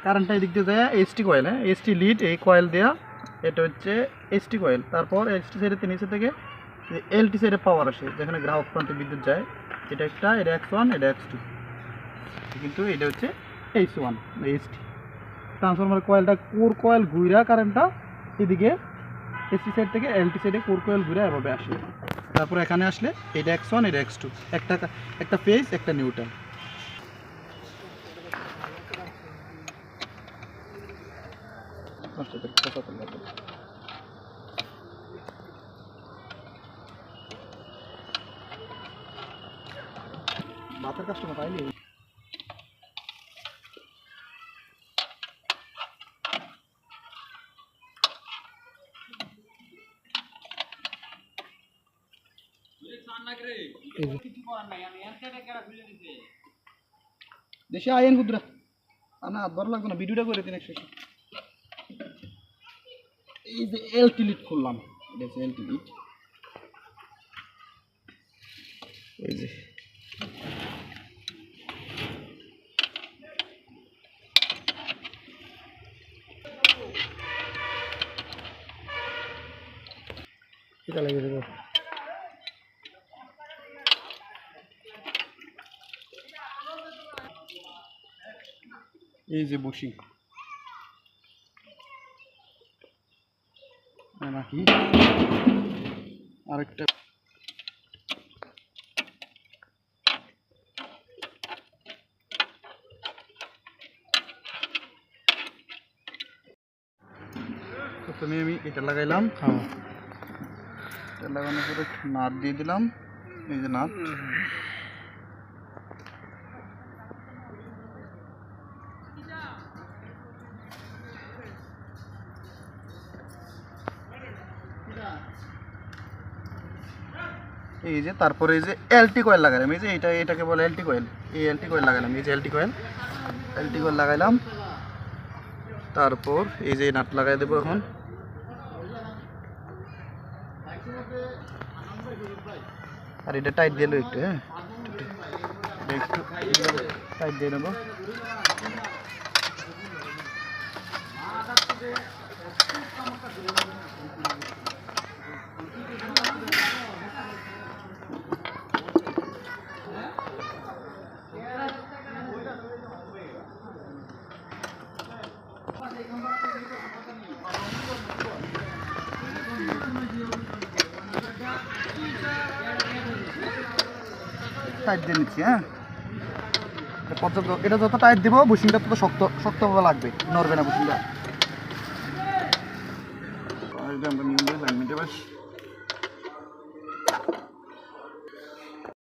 কারেন্টটা এদিক দিয়ে যায় এসটি কয়েল হ্যাঁ? এসটি লিড এই কয়েল দেওয়া এটা হচ্ছে এসটি কয়েল তারপর এসটি সাইডের নিচে থেকে এলটি সাইডে পাওয়ার আসে, যেখানে গ্রাহক প্রান্তে বিদ্যুৎ যায়, এটা একটা, এটা এক্স ওয়ান এটা এক্স টু কিন্তু এটা হচ্ছে এইচ ওয়ান এসটি ট্রান্সফরমার কয়েলটা কোর কয়েল ঘুরা কারেন্টটা এদিকে এসটি সাইড থেকে এলটি সাইডে কোর কয়েল ঘুরে এভাবে আসে। তারপর এখানে আসলে এটা এক্স ওয়ান এটা এক্স টু একটা একটা ফেজ একটা নিউট্রাল নষ্ট করে পঁচাত্তর লাগবে বাতের কাস্টমার পাইলি দেশে আইন কুদরা না হাত লাগবে না, ভিডিওটা করে দিন একশো এই যে এলটি লিড খুললাম এটা হচ্ছে এলটি লিড এই যে। লাগিয়ে দেবো। এই যে নাকি? আরেকটা। প্রথমে আমি এটা লাগাইলাম। হ্যাঁ। এটা লাগানোর পরে নাট দিয়ে দিলাম। এই যে নাট এই যে তারপরে এই যে এলটি কয়েল লাগালাম। এই যে এটা, এটাকে বলে এলটি কয়েল এই এলটি কয়েল লাগালাম, এই যে এলটি কয়েল এলটি কয়েল লাগাইলাম। তারপর এই যে নাট লাগাই দেবো এখন। আর এটা টাইট দিয়ে একটু হ্যাঁ? একটু টাইট দিয়ে নেব টাইট দিয়ে নিচ্ছি হ্যাঁ? পর্যাপ্ত, এটা যত টাইট দিব বুশিংটা তত শক্ত, শক্তভাবে লাগবে, নড়বে না বুশিংটা একদম নিয়ম লাইন মেটে